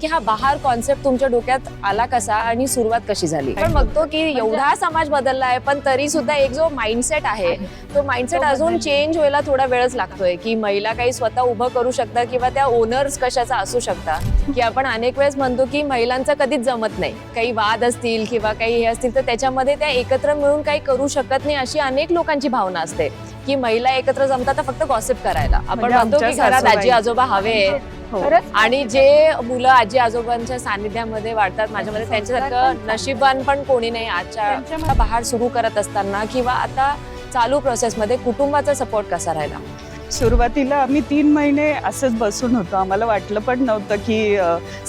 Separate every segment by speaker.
Speaker 1: की हा बहार कॉन्सेप्ट तुमच्या डोक्यात आला कसा आणि सुरुवात कशी झाली पण बघतो की एवढा समाज बदलला आहे पण तरी सुद्धा एक जो माइंडसेट आहे तो माइंडसेट अजून. चेंज व्हायला थोडा वेळच लागतोय की महिला काही स्वतः उभं करू शकतात किंवा त्या ओनर्स कशाचा असू शकतात की आपण अनेक वेळेस म्हणतो की महिलांचं कधीच जमत नाही काही वाद असतील किंवा काही हे असतील तर त्याच्यामध्ये त्या एकत्र मिळून काही करू शकत नाही अशी अनेक लोकांची भावना असते की महिला एकत्र जमतात तर फक्त गॉसिप करायला आपण
Speaker 2: म्हणजे
Speaker 1: म्हणतो की घरात. आजी आजोबा हवे.
Speaker 3: खरंच?
Speaker 1: आणि जे मुलं आजी आजोबांच्या सानिध्यामध्ये वाढतात माझ्यामध्ये त्यांच्यासारखं नशिबान पण कोणी नाही आजच्या बाहेर सुरू करत असताना किंवा आता चालू प्रोसेसमध्ये कुटुंबाचा सपोर्ट कसा राहिला?
Speaker 2: सुरुवातीला आम्ही तीन महिने असंच बसून होतो. आम्हाला वाटलं पण नव्हतं की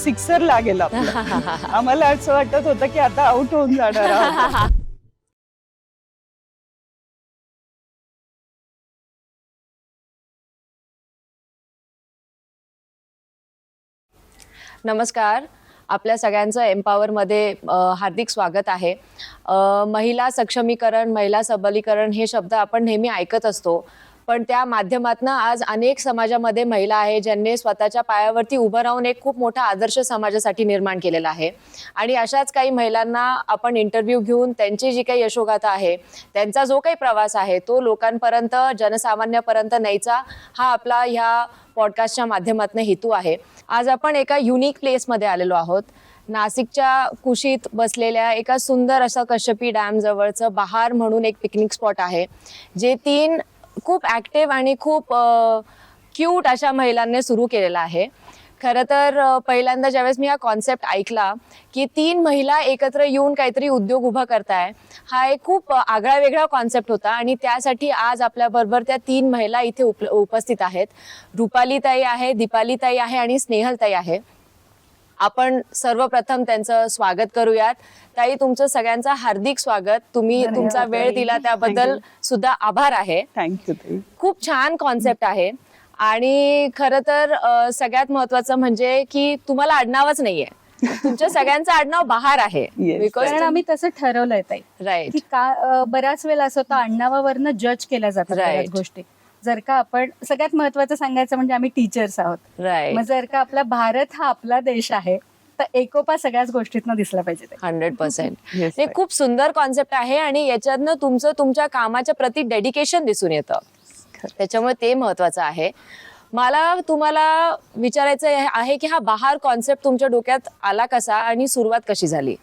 Speaker 2: सिक्सर लागेल आम्हाला असं वाटत होतं की आता आउट होऊन जाणार
Speaker 1: नमस्कार. आपल्या सगळ्यांचं एम्पावरमध्ये हार्दिक स्वागत आहे. महिला सक्षमीकरण महिला सबलीकरण हे शब्द आपण नेहमी ऐकत असतो. पण त्या माध्यमातून आज अनेक समाजामध्ये महिला आहे ज्यांनी स्वतःच्या पायावरती उभं राहून एक खूप मोठा आदर्श समाजासाठी निर्माण केलेला आहे. आणि अशाच काही महिलांना आपण इंटरव्ह्यू घेऊन त्यांची जी काही यशोगाथा आहे त्यांचा जो काही प्रवास आहे तो लोकांपर्यंत जनसामान्यापर्यंत न्यायचा हा आपला ह्या पॉडकास्टच्या माध्यमातून हेतू आहे. आज आपण एका युनिक प्लेसमध्ये आलेलो आहोत. नाशिकच्या कुशीत बसलेल्या एका सुंदर असं कश्यपी डॅम जवळचं बहार म्हणून एक पिकनिक स्पॉट आहे जे तीन खूप ॲक्टिव्ह आणि खूप क्यूट अशा महिलांनी सुरू केलेलं आहे. खरं तर पहिल्यांदा ज्यावेळेस मी हा कॉन्सेप्ट ऐकला की तीन महिला एकत्र येऊन काहीतरी उद्योग उभा करताय हा एक खूप आगळा वेगळा कॉन्सेप्ट होता आणि त्यासाठी आज आपल्याबरोबर त्या तीन महिला इथे उप उपस्थित आहेत. रुपालीताई आहे दीपालीताई आहे आणि स्नेहलताई आहे. आपण सर्वप्रथम त्यांचं स्वागत करूयात. ताई तुमचं सगळ्यांचं हार्दिक स्वागत. तुम्ही तुमचा वेळ. दिला त्याबद्दल सुद्धा आभार आहे.
Speaker 2: थँक्यू ताई.
Speaker 1: खूप छान कॉन्सेप्ट आहे. आणि खरं तर सगळ्यात महत्वाचं म्हणजे की तुम्हाला आडनावच नाहीये. तुमच्या सगळ्यांचं आडनाव बहार आहे.
Speaker 3: कारण आम्ही तसं ठरवलंय ताई.
Speaker 1: राईट
Speaker 3: की बऱ्याच वेळेला असं होतं अण्णावावरनं जज केल्या जातात गोष्टी. जर का आपण सगळ्यात महत्वाचं सांगायचं म्हणजे आम्ही टीचर्स आहोत. मग
Speaker 1: राईट
Speaker 3: जर का आपला भारत हा आपला देश आहे तर एकोपा सगळ्याच गोष्टीतनं दिसला पाहिजे.
Speaker 1: Hundred percent. हे. खूप सुंदर कॉन्सेप्ट आहे आणि याच्यातनं तुमचं तुमच्या कामाच्या प्रति डेडिकेशन दिसून येतं. त्याच्यामुळे ते महत्वाचं आहे. मला तुम्हाला विचारायचं आहे- की हा बहार कॉन्सेप्ट तुमच्या डोक्यात आला कसा आणि सुरुवात कशी झाली?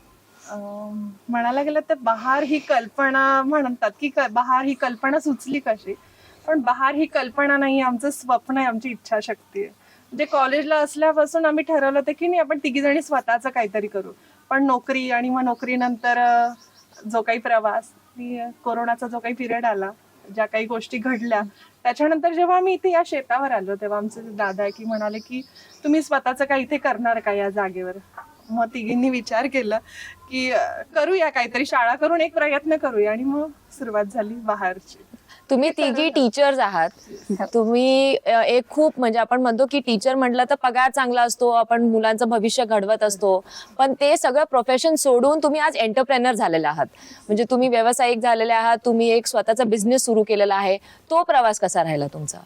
Speaker 4: अं, म्हणायला गेलं तर बहार ही कल्पना म्हणतात क- बहार ही कल्पना सुचली कशी? पण बहार ही कल्पना नाही आमचं स्वप्न आहे आमची इच्छाशक्ती आहे. म्हणजे कॉलेजला असल्यापासून आम्ही ठरवलं होतं की नाही आपण तिघी जणी स्वतःचं काहीतरी करू. पण नोकरी आणि मग नोकरीनंतर जो काही प्रवास कोरोनाचा जो काही पिरियड आला ज्या काही गोष्टी घडल्या त्याच्यानंतर जेव्हा आम्ही इथे या शेतावर आलो तेव्हा आमचे दादा की म्हणाले की तुम्ही स्वतःचं काही इथे करणार का या जागेवर? मग तिघींनी विचार केला की करूया काहीतरी शाळा करून एक प्रयत्न करूया. आणि मग सुरुवात झाली बाहेरची.
Speaker 1: तुम्ही तिघी टीचर्स आहात. तुम्ही एक खूप म्हणजे आपण म्हणतो की टीचर म्हटलं तर पगार चांगला असतो आपण मुलांचं भविष्य घडवत असतो. पण ते सगळं प्रोफेशन सोडून तुम्ही आज एंटरप्रेनर झालेले आहात. म्हणजे तुम्ही व्यावसायिक झालेले आहात तुम्ही एक स्वतःचा बिझनेस सुरू केलेला आहे. तो प्रवास कसा राहिला तुमचा?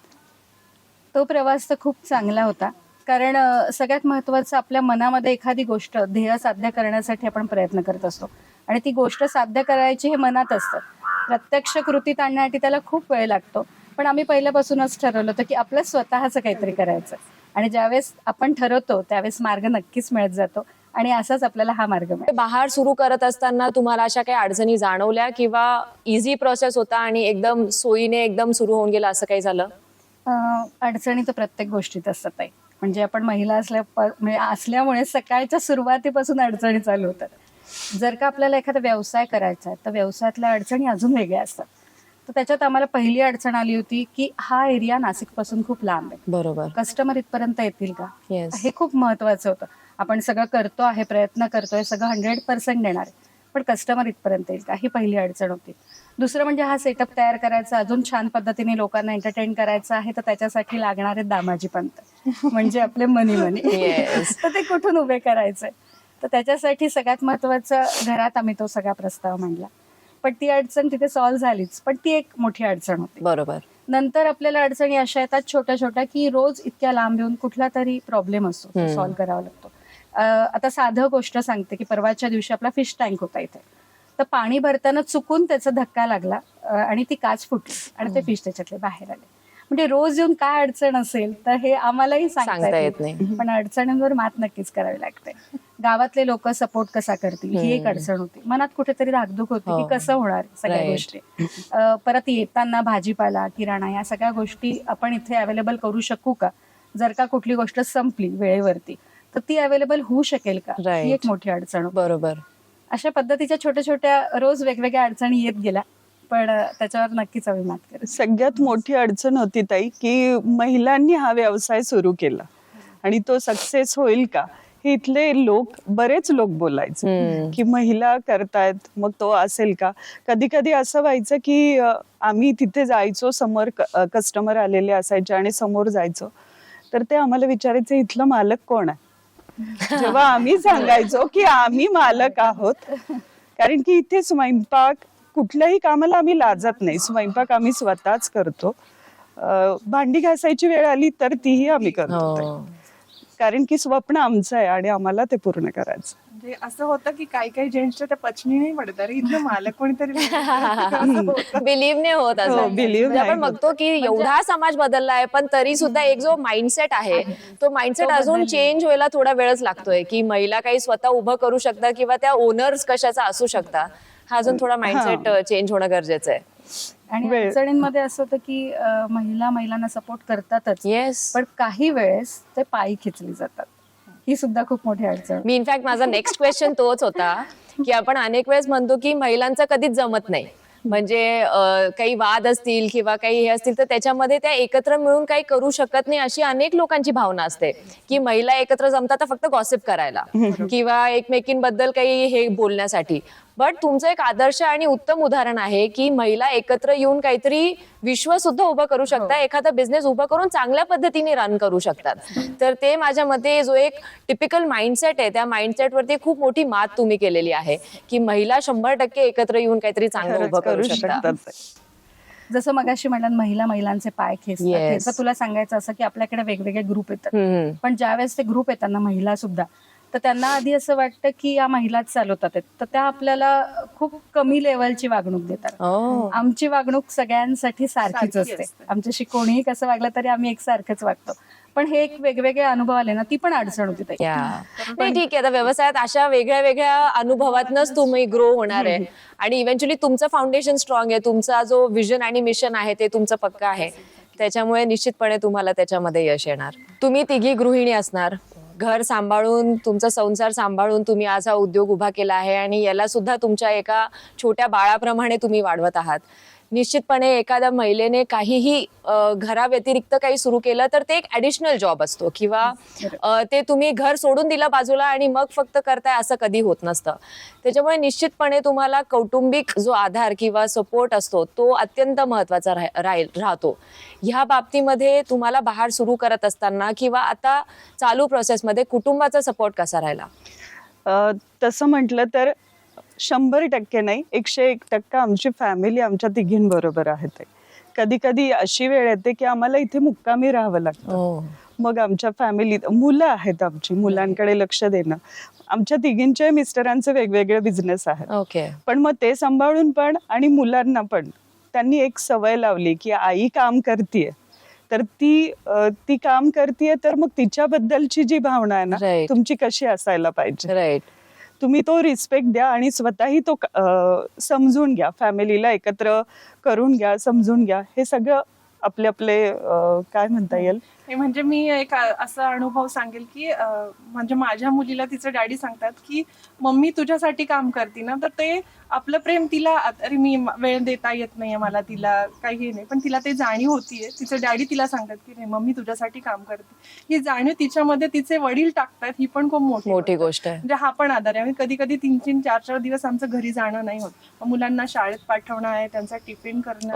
Speaker 3: तो प्रवास तर खूप चांगला होता. कारण सगळ्यात महत्वाचं आपल्या मनामध्ये एखादी गोष्ट ध्येय साध्य करण्यासाठी आपण प्रयत्न करत असतो. आणि ती गोष्ट साध्य करायची हे मनात असतं. प्रत्यक्ष कृतीत आणण्यासाठी त्याला खूप वेळ लागतो. पण आम्ही पहिल्यापासूनच ठरवलं होतं की आपलं स्वतःचं काहीतरी करायचं. आणि ज्यावेळेस आपण ठरवतो त्यावेळेस मार्ग नक्कीच मिळत जातो. आणि असाच आपल्याला हा मार्ग मिळतो.
Speaker 1: बाहेर सुरू करत असताना तुम्हाला अशा काही अडचणी जाणवल्या किंवा इझी प्रोसेस होता आणि एकदम सोयीने एकदम सुरू होऊन गेला असं काही झालं?
Speaker 3: अडचणी तर प्रत्येक गोष्टीत असतात म्हणजे आपण महिला असल्या म्हणजे असल्यामुळे सकाळच्या सुरुवातीपासून अडचणी चालू होतात. जर का आपल्याला एखादा व्यवसाय करायचा आहे तर व्यवसायातल्या अडचणी अजून वेगळ्या असतात. तर त्याच्यात आम्हाला पहिली अडचण आली होती की हा एरिया नाशिकपासून खूप लांब आहे.
Speaker 1: बरोबर.
Speaker 3: कस्टमर इथपर्यंत येतील का? हे खूप महत्वाचं होतं. आपण सगळं करतो आहे प्रयत्न करतोय सगळं हंड्रेड पर्सेंट देणार आहे. पण कस्टमर इथपर्यंत येईल का? ही पहिली अडचण होती. दुसरं म्हणजे हा सेटअप तयार करायचा अजून छान पद्धतीने लोकांना एंटरटेन करायचा आहे तर त्याच्यासाठी लागणारे दामाजी पंत. म्हणजे आपले मनी मनी
Speaker 1: Yes.
Speaker 3: तर ते कुठून उभे करायचे तर त्याच्यासाठी सगळ्यात महत्वाचं घरात आम्ही तो सगळा प्रस्ताव मांडला. पण ती अडचण तिथे सॉल्व्ह झालीच पण ती एक मोठी अडचण होती.
Speaker 1: बरोबर.
Speaker 3: नंतर आपल्याला अडचणी अशा येतात छोट्या छोट्या की रोज इतक्या लांब येऊन कुठला तरी प्रॉब्लेम असतो. सॉल्व्ह करावा लागतो. आता साधं गोष्ट सांगते की परवाच्या दिवशी आपला फिश टँक होता इथे. तर पाणी भरताना चुकून त्याचा धक्का लागला आणि ती काच फुटली आणि ते फिश त्याच्यातले बाहेर आले. म्हणजे रोज येऊन काय अडचण असेल तर हे आम्हालाही
Speaker 1: सांगता येत नाही.
Speaker 3: पण अडचणींवर मात नक्कीच करावी लागते गावातले लोक सपोर्ट कसा करतील ही एक अडचण होती मनात कुठेतरी धाकधूक होती
Speaker 1: हो.
Speaker 3: की कसं होणार सगळ्या. गोष्टी परत येताना भाजीपाला किराणा या सगळ्या गोष्टी आपण इथे अवेलेबल करू शकू का जर का कुठली गोष्ट संपली वेळेवरती तर ती अवेलेबल होऊ शकेल का. ही एक मोठी अडचण.
Speaker 1: बरोबर
Speaker 3: अशा पद्धतीच्या छोट्या छोट्या रोज वेगवेगळ्या अडचणी येत गेल्या पण त्याच्यावर नक्कीच आम्ही मात करू
Speaker 2: सगळ्यात मोठी अडचण होती ताई की महिलांनी हा व्यवसाय सुरू केला. आणि तो सक्सेस होईल का? हे इथले लोक बरेच लोक बोलायचे. की महिला करतायत मग तो असेल का? कधी कधी असं व्हायचं की आम्ही तिथे जायचो समोर कस्टमर आलेले असायचे आणि समोर जायचो. तर ते आम्हाला विचारायचे इथलं मालक कोण आहे? जेव्हा आम्ही सांगायचो की आम्ही मालक आहोत. कारण की इथे स्वयंपाक कुठल्याही कामाला आम्ही लाजत नाही. स्वयंपाक आम्ही स्वतःच करतो. भांडी घासायची वेळ आली तर तीही आम्ही करतो
Speaker 1: हो.
Speaker 2: कारण की स्वप्न आमचं आहे आणि आम्हाला ते पूर्ण करायचं.
Speaker 4: म्हणजे असं होतं की काही काही जेंट्सच्या त्या पचनी नाही पडत. अरे इथलं मालक कोणीतरी असं.
Speaker 1: बिलीव्ह नाही होत असं.
Speaker 2: हो, believe
Speaker 1: म्हणजे आपण. बघतो की एवढा समाज बदलला आहे पण तरी सुद्धा एक जो माइंडसेट आहे तो माइंडसेट अजून चेंज व्हायला थोडा वेळच लागतोय की महिला काही स्वतः उभं करू शकतात किंवा त्या ओनर्स कशाचा असू शकतात. हा अजून थोडा माइंडसेट चेंज होणं गरजेचं आहे.
Speaker 3: आणि अडचणींमध्ये असं होतं की महिला महिलांना सपोर्ट करतातच.
Speaker 1: येस
Speaker 3: पण काही वेळेस ते पायी खेचली जातात. ही सुद्धा खूप मोठी अडचण.
Speaker 1: मी इनफॅक्ट माझा नेक्स्ट क्वेश्चन तोच होता की आपण अनेक वेळेस म्हणतो की महिलांचं कधीच जमत नाही. म्हणजे काही वाद असतील किंवा काही हे असतील तर त्याच्यामध्ये त्या एकत्र मिळून काही करू शकत नाही अशी अनेक लोकांची भावना असते. की महिला एकत्र जमतात तर फक्त गॉसिप करायला. किंवा एकमेकींबद्दल काही हे बोलण्यासाठी. बट तुमचं एक आदर्श आणि उत्तम उदाहरण आहे की महिला एकत्र येऊन काहीतरी विश्व सुद्धा उभं करू शकतात एखादा बिझनेस उभं करून चांगल्या पद्धतीने रन करू शकतात. तर ते माझ्या मते जो एक टिपिकल माइंडसेट आहे त्या माइंडसेट वरती खूप मोठी मात तुम्ही केलेली आहे की महिला शंभर टक्के एकत्र येऊन काहीतरी चांगलं उभं करू शकतात
Speaker 3: जसं मगाशी म्हणलं महिला महिलांचे पाय खेचतात. तुला सांगायचं असं की आपल्याकडे वेगवेगळे ग्रुप येतात. पण ज्यावेळेस ते ग्रुप येतात ना महिला सुद्धा तर त्यांना आधी असं वाटतं की या महिलाच चालवतात आहेत. तर त्या आपल्याला खूप कमी लेवलची वागणूक देतात. आमची वागणूक सगळ्यांसाठी सारखीच
Speaker 4: सारखी
Speaker 3: असते. आमच्याशी कोणीही कसं वागलं तरी आम्ही एकसारखंच वागतो. पण हे एक वेगवेगळे अनुभव आले ना ती पण अडचण होती
Speaker 1: ठीक आहे. आता व्यवसायात अशा वेगळ्या वेगळ्या अनुभवातनच तुम्ही ग्रो होणार आहे. आणि इव्हेंच्युअली तुमचं फाउंडेशन स्ट्रॉंग आहे. तुमचा जो विजन आणि मिशन आहे ते तुमचं पक्का आहे. त्याच्यामुळे निश्चितपणे तुम्हाला त्याच्यामध्ये यश येणार. तुम्ही तिघी गृहिणी असणार. घर सांभाळून तुमचा संसार सांभाळून तुम्ही आज हा उद्योग उभा केला आहे आणि याला सुद्धा तुमच्या एका छोट्या बाळाप्रमाणे तुम्ही वाढवत आहात. निश्चितपणे एखाद्या महिलेने काहीही घराव्यतिरिक्त काही सुरू केलं तर ते एक ऍडिशनल जॉब असतो किंवा ते तुम्ही घर सोडून दिलं बाजूला आणि मग फक्त करताय असं कधी होत नसतं. त्याच्यामुळे निश्चितपणे तुम्हाला कौटुंबिक जो आधार किंवा सपोर्ट असतो तो अत्यंत महत्त्वाचा राह- राहील राहतो. ह्या बाबतीमध्ये तुम्हाला बाहेर सुरू करत असताना किंवा आता चालू प्रोसेसमध्ये कुटुंबाचा सपोर्ट कसा राहिला?
Speaker 2: तसं म्हटलं तर शंभर टक्के नाही एकशे एक टक्का आमची फॅमिली आमच्या तिघींबरोबर आहे कधी कधी अशी वेळ येते की आम्हाला इथे मुक्कामी राहावं लागतं. मग आमच्या फॅमिलीत मुलं आहेत आमची मुलांकडे लक्ष देणं. आमच्या तिघींचे मिस्टरांचे वेगवेगळे बिझनेस आहेत.
Speaker 1: ओके.
Speaker 2: पण मग ते सांभाळून पण आणि मुलांना पण त्यांनी एक सवय लावली की आई काम करतीये. तर ती ती काम करतीये तर मग तिच्याबद्दलची जी भावना आहे ना. तुमची कशी असायला पाहिजे?
Speaker 1: राईट
Speaker 2: तुम्ही तो रिस्पेक्ट द्या आणि स्वतःही तो समजून घ्या. फॅमिलीला एकत्र करून घ्या समजून घ्या. हे सगळं आपले आपले काय म्हणता येईल?
Speaker 4: हे म्हणजे मी एक असा अनुभव सांगेल की म्हणजे माझ्या मुलीला तिचं डॅडी सांगतात की मम्मी तुझ्यासाठी काम करते ना तर ते आपलं प्रेम तिला अरे मी म- वेळ देता येत नाहीये मला तिला काही हे नाही. पण तिला ते जाणीव होतीये. तिचं डॅडी तिला सांगतात की नाही मम्मी तुझ्यासाठी काम करते. ही जाणीव तिच्यामध्ये तिचे वडील टाकतात ही पण खूप मोठी
Speaker 1: मोठी
Speaker 4: गोष्ट
Speaker 1: आहे.
Speaker 4: म्हणजे हा पण आधार आहे. कधी कधी तीन तीन चार चार दिवस आमचं घरी जाणं नाही होत. मुलांना शाळेत पाठवणं आहे त्यांचा टिफिन करणं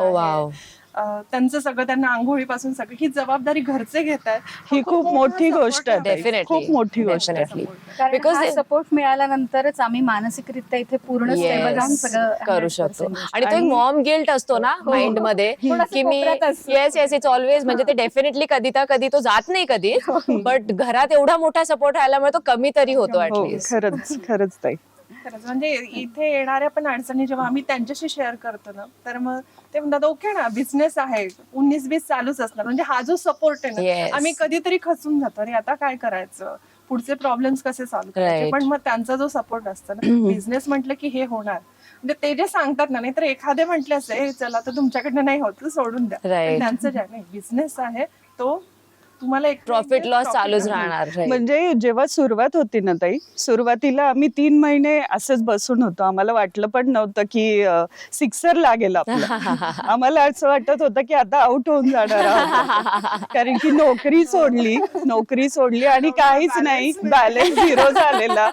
Speaker 4: त्यांचं सगळं त्यांना आंघोळीपासून सगळं ही जबाबदारी घरचे घेत आहेत.
Speaker 2: ही खूप मोठी गोष्ट आहे. खूप मोठी गोष्ट आहे.
Speaker 3: हा
Speaker 1: ते-
Speaker 3: सपोर्ट मिळाल्यानंतरच आम्ही मानसिकरित्या इथे पूर्ण
Speaker 1: करू
Speaker 3: 100%
Speaker 1: शकतो. आणि तो एक मॉम गिल्ट असतो ना माइंडमध्ये
Speaker 3: थोडासा
Speaker 1: की मी. येस येस इट्स ऑलवेज म्हणजे ते डेफिनेटली कधी तर कधी तो जात नाही कधी बट घरात एवढा मोठा सपोर्ट राहिल्यामुळे तो कमी तरी होतो
Speaker 2: हो
Speaker 1: ऍटलीस्ट
Speaker 2: खरंच खरंच ताई.
Speaker 4: खरंच. म्हणजे इथे येणाऱ्या पण अडचणी जेव्हा आम्ही त्यांच्याशी शेअर करतो ना तर मग ते म्हणतात ओके ना बिझनेस आहे. उन्नीस बीस चालूच असणार. म्हणजे हा जो सपोर्ट आहे
Speaker 1: Yes.
Speaker 4: ना आम्ही कधीतरी खचून जातो. अरे आता काय करायचं? पुढचे प्रॉब्लेम्स कसे सॉल्व्ह करायचे?
Speaker 1: Right.
Speaker 4: पण मग त्यांचा जो सपोर्ट असतो ना बिझनेस म्हटलं की हे होणार. म्हणजे ते जे सांगतात ना नाहीतर एखादे म्हटले असते "ए, चला तर तुमच्याकडनं नाही होत तर सोडून द्या.
Speaker 1: Right.
Speaker 4: त्यांचं जे आहे नाही बिझनेस आहे तो तुम्हाला एक
Speaker 1: प्रॉफिट लॉस
Speaker 4: profit
Speaker 1: चालूच. राहणार.
Speaker 2: म्हणजे जेव्हा सुरुवात होती ना ताई सुरुवातीला आम्ही तीन महिने असंच बसून होतो. आम्हाला वाटलं पण नव्हतं की सिक्सर लागेल आपलं. आम्हाला असं वाटत होतं की आता आउट होऊन जाणार आहोत. कारण की नोकरी सोडली नोकरी सोडली आणि काहीच नाही. बॅलन्स झिरो झालेला.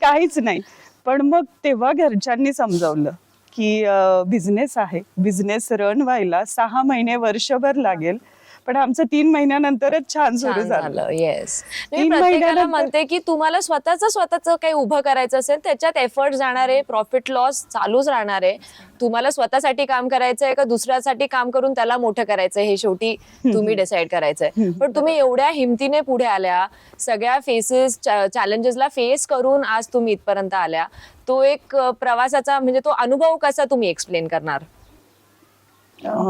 Speaker 2: काहीच नाही. पण मग तेव्हा घरच्यांनी समजावलं की बिझनेस आहे. बिझनेस रन व्हायला सहा महिने वर्षभर लागेल. पण आमचं तीन महिन्यानंतरच छान सुरू झालं.
Speaker 1: येस मी
Speaker 2: तीन
Speaker 1: प्रत्येकाला म्हणते की तुम्हाला स्वतःच स्वतःच काही उभं करायचं असेल त्याच्यात एफर्ट जाणार आहे प्रॉफिट लॉस चालूच राहणार आहे. तुम्हाला स्वतःसाठी काम करायचंय का दुसऱ्यासाठी काम करून त्याला मोठं करायचंय हे शेवटी तुम्ही डिसाईड करायचंय. पण तुम्ही एवढ्या हिमतीने पुढे आल्या सगळ्या फेसेस चॅलेंजेसला फेस करून आज तुम्ही इथपर्यंत आल्या. तो एक प्रवासाचा म्हणजे तो अनुभव कसा तुम्ही एक्सप्लेन करणार?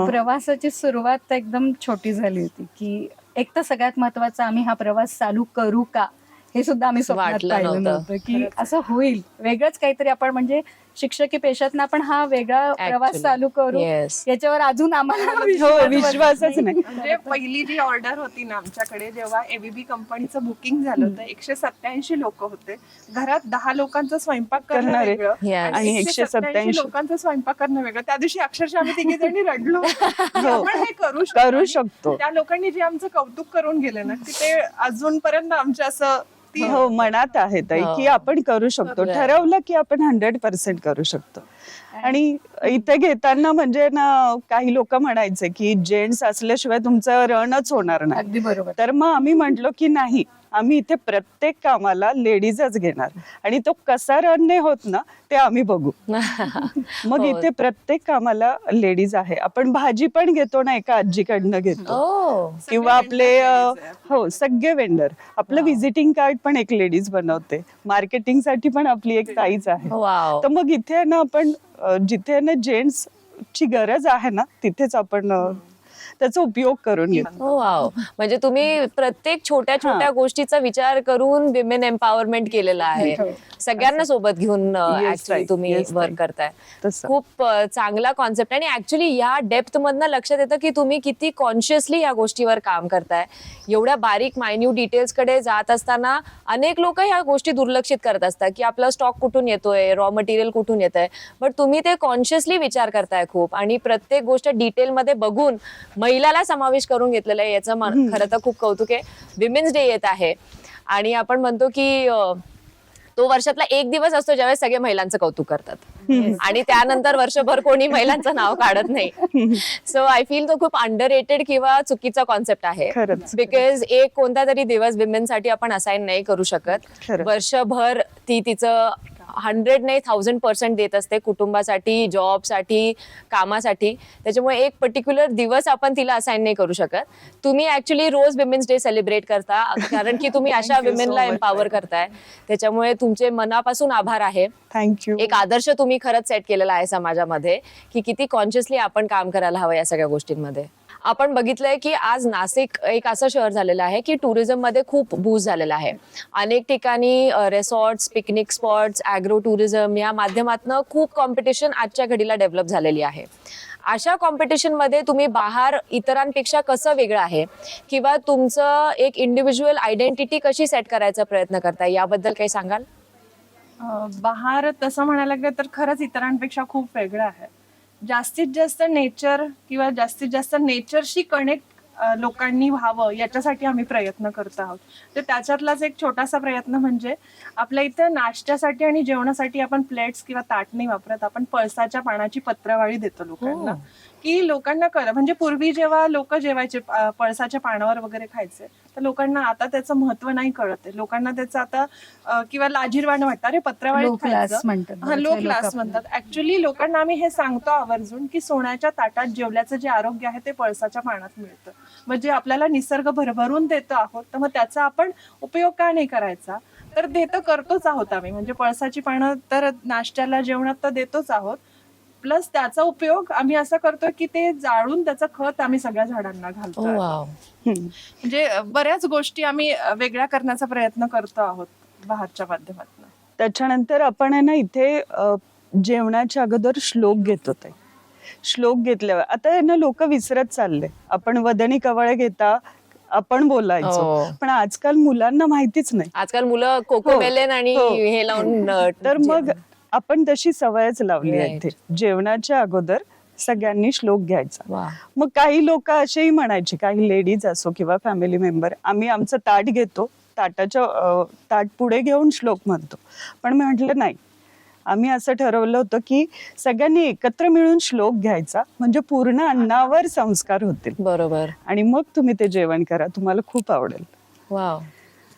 Speaker 3: प्रवासाची सुरुवात तर एकदम छोटी झाली होती की एक तर सगळ्यात महत्वाचं आम्ही हा प्रवास चालू करू का हे सुद्धा आम्ही स्वप्नात पाहिलं.
Speaker 1: नव्हतं.
Speaker 3: की असं होईल. वेगळंच काहीतरी आपण म्हणजे शिक्षकी पेशातनं आपण हा वेगळा प्रवास. चालू करू. याच्यावर अजून आम्हाला
Speaker 2: हो
Speaker 3: विश्वास
Speaker 2: विश्वासच नाही
Speaker 4: म्हणजे पहिली जी ऑर्डर होती ना आमच्याकडे जेव्हा एबीबी कंपनीचं बुकिंग झालं होतं एकशे सत्याऐंशी लोक होते घरात दहा लोकांचा स्वयंपाक करणं
Speaker 2: करणारे.
Speaker 4: वेगळं.
Speaker 2: आणि
Speaker 4: एकशे
Speaker 2: 187
Speaker 4: सत्याऐंशी लोकांचा स्वयंपाक करणं वेगळं त्या दिवशी अक्षरशः आम्ही तिघे जणी रडलो की आपण हे करू शकतो
Speaker 2: करू शकतो.
Speaker 4: त्या लोकांनी जे आमचं कौतुक करून गेले ना की ते अजूनपर्यंत आमच्या असं
Speaker 2: हो मनात आहे ताई
Speaker 1: हो.
Speaker 2: की आपण करू शकतो. ठरवलं की आपण हंड्रेड पर्सेंट करू शकतो आणि इथे घेताना म्हणजे ना काही लोक म्हणायचे की जेंट्स असल्याशिवाय तुमचं रनच होणार नाही.
Speaker 3: अगदी बरोबर.
Speaker 2: तर मग आम्ही म्हंटलो की नाही आम्ही इथे प्रत्येक कामाला लेडीजच घेणार. आणि तो कसा रन नाही होत ना ते आम्ही बघू. मग
Speaker 1: हो.
Speaker 2: इथे प्रत्येक कामाला लेडीज आहे. आपण भाजी पण घेतो ना एका आजीकडनं घेतो.
Speaker 1: ओ
Speaker 2: किंवा आपले हो सगळे वेंडर आपलं व्हिजिटिंग कार्ड पण एक लेडीज बनवते. मार्केटिंगसाठी पण आपली एक ताईच आहे. तर मग इथे ना आपण जिथे ना जेंट्स ची गरज आहे ना तिथेच आपण त्याचा उपयोग करून घेतो
Speaker 1: हो वाव. म्हणजे तुम्ही प्रत्येक छोट्या छोट्या गोष्टीचा विचार करून विमेन एम्पॉवरमेंट केलेला आहे. सगळ्यांना सोबत घेऊन ऍक्च्युली. तुम्ही वर्क. करताय. खूप चांगला कॉन्सेप्ट आणि ऍक्च्युली या डेप्थ मधनं लक्षात येतं की तुम्ही किती कॉन्शियसली या गोष्टीवर काम करताय. एवढ्या बारीक मायन्यू डिटेल्सकडे जात असताना अनेक लोक ह्या गोष्टी दुर्लक्षित करत असतात की आपला स्टॉक कुठून येतोय रॉ मटेरियल कुठून येत आहे बट तुम्ही ते कॉन्शियसली विचार करताय खूप. आणि प्रत्येक गोष्ट डिटेलमध्ये बघून महिलाला समावेश करून घेतलेलं आहे याचं खरं तर खूप कौतुक आहे. विमेन्स डे येत आहे. आणि आपण म्हणतो की तो वर्षातला एक दिवस असतो ज्यावेळेस सगळे महिलांचं कौतुक करतात. आणि त्यानंतर वर्षभर कोणी महिलांचं नाव काढत नाही. सो आय फील तो खूप अंडर रेटेड किंवा चुकीचा कॉन्सेप्ट आहे. बिकॉज एक कोणता तरी दिवस विमेनसाठी आपण असाइन नाही करू शकत. वर्षभर ती तिचं हंड्रेड नाही थाउजंड पर्सेंट देत असते कुटुंबासाठी जॉबसाठी कामासाठी. त्याच्यामुळे एक पर्टिक्युलर दिवस आपण तिला असाइन नाही करू शकत. तुम्ही ऍक्च्युली रोज विमेन्स डे सेलिब्रेट करता कारण की तुम्ही अशा विमेनला एम्पावर करताय. त्याच्यामुळे तुमचे मनापासून आभार आहे.
Speaker 2: थँक्यू
Speaker 1: एक आदर्श तुम्ही खरंच सेट केलेला आहे समाजामध्ये की किती कॉन्शियसली आपण काम करायला हवं या सगळ्या गोष्टींमध्ये. आपण बघितलंय की आज नाशिक एक असं शहर झालेलं आहे की टुरिझममध्ये खूप बूज झालेला आहे. अनेक ठिकाणी resorts picnic spots agro tourism या माध्यमातून खूप कॉम्पिटिशन आजच्या घडीला डेव्हलप झालेली आहे. अशा कॉम्पिटिशनमध्ये तुम्ही बाहेर इतरांपेक्षा कसं वेगळं आहे? किंवा तुमचं एक इंडिव्हिज्युअल आयडेंटिटी कशी सेट करायचा प्रयत्न करताय? याबद्दल काही सांगाल?
Speaker 4: बाहेर तसं म्हणायला गेलं तर खरंच इतरांपेक्षा खूप वेगळं आहे. जास्तीत जास्त नेचर किंवा जास्तीत जास्त नेचरशी कनेक्ट लोकांनी व्हावं याच्यासाठी आम्ही प्रयत्न करत आहोत. तर त्याच्यातलाच एक छोटासा प्रयत्न म्हणजे आपल्या इथं नाश्त्यासाठी आणि जेवणासाठी आपण प्लेट्स किंवा ताट नाही वापरत. आपण पळसाच्या पानाची पत्रवाळी देतो लोकांना. की लोकांना कळ म्हणजे पूर्वी जेव्हा लोक जेवायचे पळसाच्या पानावर वगैरे खायचे तर लोकांना आता त्याचं महत्त्व नाही कळत आहे. लोकांना त्याचं आता किंवा लाजीरवाणं वाटतं. अरे.
Speaker 3: म्हणतात
Speaker 4: हा लो क्लास. म्हणतात. ऍक्च्युली लोकांना आम्ही हे सांगतो आवर्जून की सोन्याच्या ताटात जेवल्याचं जे आरोग्य आहे ते पळसाच्या पानात मिळतं. म्हणजे आपल्याला निसर्ग भरभरून देतो आहोत तर मग त्याचा आपण उपयोग का नाही करायचा? तर देतो करतोच आहोत आम्ही. म्हणजे पळसाची पानं तर नाश्त्याला जेवणात तर देतोच आहोत. प्लस त्याचा उपयोग आम्ही असं करतो की ते जाळून त्याचं खत आम्ही सगळ्या झाडांना घालतो. म्हणजे बऱ्याच गोष्टी आम्ही वेगळ्या करण्याचा प्रयत्न करतो आहोत बहारच्या माध्यमातून.
Speaker 2: त्याच्यानंतर आपण आहे ना इथे जेवणाच्या अगोदर श्लोक घेत होते श्लोक घेतल्यावर आता आहे ना लोक विसरत चालले. आपण वदनी कवळे घेता आपण बोलायचो.
Speaker 1: हो.
Speaker 2: पण आजकाल मुलांना माहितीच नाही.
Speaker 1: आजकाल मुलं कोको
Speaker 2: हो,
Speaker 1: आणि
Speaker 2: हो.
Speaker 1: हे लावून
Speaker 2: तर मग आपण तशी सवयच लावली आहे जेवणाच्या अगोदर सगळ्यांनी श्लोक घ्यायचा. मग काही लोक असेही म्हणायचे काही लेडीज असो किंवा फॅमिली मेंबर आम्ही आमचं ताट घेतो ताटाच्या ताट पुढे घेऊन श्लोक म्हणतो. पण मी म्हटलं नाही. आम्ही असं ठरवलं होतं की सगळ्यांनी एकत्र मिळून श्लोक घ्यायचा म्हणजे पूर्ण अन्नावर संस्कार होतील.
Speaker 1: बरोबर.
Speaker 2: आणि मग तुम्ही ते जेवण करा तुम्हाला खूप आवडेल.
Speaker 1: वाव.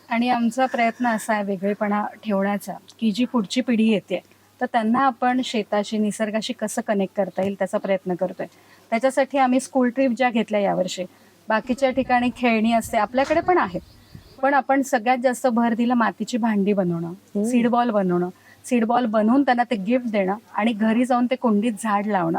Speaker 3: आणि आमचा प्रयत्न असा आहे वेगळेपणा ठेवण्याचा की जी पुढची पिढी येते तर त्यांना आपण शेताशी निसर्गाशी कसं कनेक्ट करता येईल त्याचा प्रयत्न करतोय. त्याच्यासाठी आम्ही स्कूल ट्रिप ज्या घेतल्या यावर्षी बाकीच्या ठिकाणी खेळणी असते आपल्याकडे पण आहेत. पण आपण सगळ्यात जास्त भर दिला मातीची भांडी बनवणं सीड बॉल बनवणं. सीड बॉल बनवून त्यांना ते गिफ्ट देणं आणि घरी जाऊन ते कुंडीत झाड लावणं.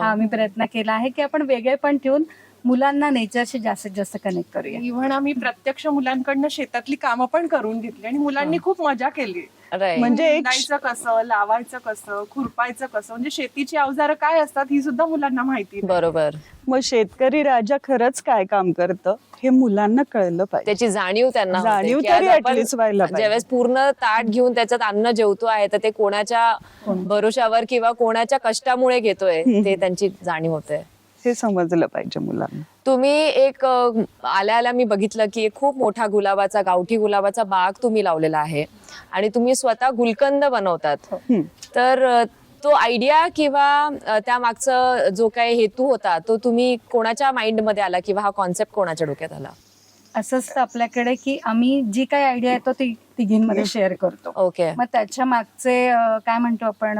Speaker 3: हा आम्ही प्रयत्न केला आहे की आपण वेगळेपण ठेवून मुलांना नेचरशी जास्तीत जास्त कनेक्ट करूया.
Speaker 4: इव्हन आम्ही प्रत्यक्ष मुलांकडनं शेतातली कामं पण करून घेतली आणि मुलांनी खूप मजा केली.
Speaker 2: म्हणजे एक
Speaker 4: निंदायचं कसं लावायचं कसं खुरपायचं कसं म्हणजे शेतीची अवजारं काय असतात ही सुद्धा मुलांना माहिती नाही.
Speaker 1: बरोबर.
Speaker 2: मग शेतकरी राजा खरंच काय काम करतं हे मुलांना कळलं पाहिजे.
Speaker 1: त्याची जाणीव त्यांना होते
Speaker 2: जाणीव
Speaker 1: की आज
Speaker 2: तरी
Speaker 1: आपण
Speaker 2: at least व्हायला पाहिजे.
Speaker 1: ज्यावेळेस पूर्ण ताट घेऊन त्याच्यात अन्न जेवतो आहे तर ते कोणाच्या भरोशावर किंवा कोणाच्या कष्टामुळे घेतोय ते त्यांची जाणीव होते.
Speaker 2: हे समजलं पाहिजे मुलांना.
Speaker 1: तुम्ही एक अ, आल्या आल्या मी बघितलं की एक खूप मोठा गुलाबाचा गावठी गुलाबाचा बाग तुम्ही लावलेला आहे. आणि तुम्ही स्वतः गुलकंद बनवतात.
Speaker 2: हम्म.
Speaker 1: तर अ, तो आयडिया किंवा अ, त्यामागचा जो काही हेतू होता तो तुम्ही कोणाच्या माइंडमध्ये आला किंवा हा कॉन्सेप्ट कोणाच्या डोक्यात आला?
Speaker 3: असं असतं आपल्याकडे की आम्ही जी काही आयडिया येतो ती तिघींमध्ये शेअर करतो.
Speaker 1: ओके
Speaker 3: मग त्याच्या मागचे काय म्हणतो आपण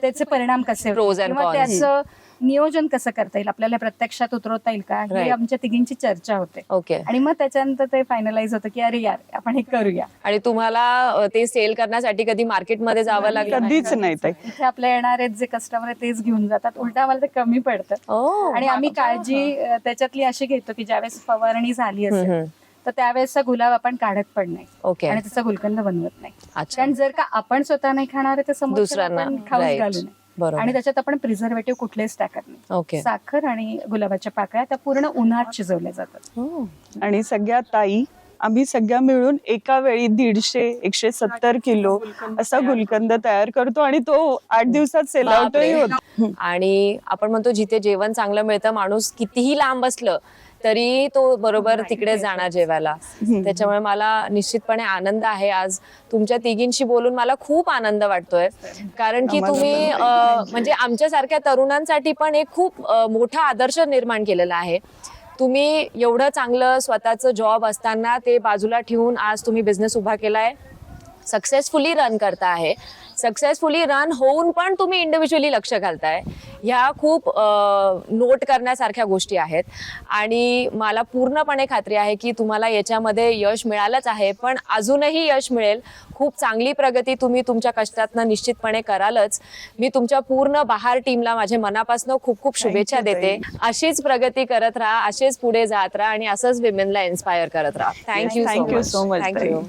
Speaker 3: त्याचे परिणाम कसे
Speaker 1: Pros and
Speaker 3: किंवा
Speaker 1: cons.
Speaker 3: त्याचं नियोजन कसं करता येईल? आपल्याला प्रत्यक्षात उतरवता येईल का? ही. आमच्या तिघींची चर्चा होते.
Speaker 1: ओके
Speaker 3: आणि मग त्याच्यानंतर ते फायनलाइज होतं की अरे यार आपण हे करूया.
Speaker 1: आणि तुम्हाला अ, ते सेल करण्यासाठी कधी मार्केटमध्ये जावं लागलं?
Speaker 2: कधीच नाही. ताई.
Speaker 3: इथे आपल्या येणारे जे कस्टमर आहे तेच घेऊन जातात. उलट आम्हाला ते कमी पडतं.
Speaker 1: ओ
Speaker 3: आणि आम्ही काळजी अं, त्याच्यातली अशी घेतो की ज्यावेळेस फवारणी झाली
Speaker 1: हम्म,
Speaker 3: असेल. तर त्यावेळेसचा गुलाब आपण काढत पण नाही.
Speaker 1: ओके
Speaker 3: आणि त्याचा गुलकंद बनवत नाही.
Speaker 1: अच्छा.
Speaker 3: कारण जर का आपण स्वतः नाही खाणार आहे तर
Speaker 1: दुसऱ्यांना,
Speaker 3: खाऊच
Speaker 1: right.
Speaker 3: घालू नये.
Speaker 1: बरोबर.
Speaker 3: आणि त्याच्यात आपण प्रिझर्वेटिव्ह कुठलेच टाकत नाही.
Speaker 1: ओके
Speaker 3: साखर आणि गुलाबाच्या पाकळ्या त्या पूर्ण उन्हात शिजवल्या जातात.
Speaker 1: ओ.
Speaker 2: आणि सगळ्या ताई आम्ही सगळ्या मिळून एका वेळी दीडशे एकशे सत्तर किलो असा गुलकंद तयार करतो आणि तो आठ दिवसात सेल आउटही. होतो.
Speaker 1: आणि आपण म्हणतो जिथे जेवण चांगलं मिळतं माणूस कितीही लांब असलं तरी तो बरोबर तिकडे जाणार जेवायला. त्याच्यामुळे मला निश्चितपणे आनंद आहे आज. तुमच्या तिघींशी बोलून मला खूप आनंद वाटतोय. कारण की तुम्ही म्हणजे आमच्यासारख्या तरुणांसाठी पण एक खूप मोठा आदर्श निर्माण केलेला आहे. तुम्ही एवढं चांगलं स्वतःचं जॉब असताना ते बाजूला ठेवून आज तुम्ही बिझनेस उभा केलाय. सक्सेसफुली रन करता आहे. सक्सेसफुली रन होऊन पण तुम्ही इंडिव्हिज्युअली लक्ष घालताय. ह्या खूप नोट करण्यासारख्या गोष्टी आहेत. आणि मला पूर्णपणे खात्री आहे की तुम्हाला याच्यामध्ये यश मिळालंच आहे पण अजूनही यश मिळेल. खूप चांगली प्रगती तुम्ही तुमच्या कष्टातनं निश्चितपणे करालच. मी तुमच्या पूर्ण बहार टीमला माझ्या मनापासून खूप खूप शुभेच्छा देते. अशीच प्रगती करत राहा असेच पुढे जात राहा आणि असंच विमेनला इन्स्पायर करत राहा. Thank you
Speaker 2: you so much,
Speaker 1: thank you.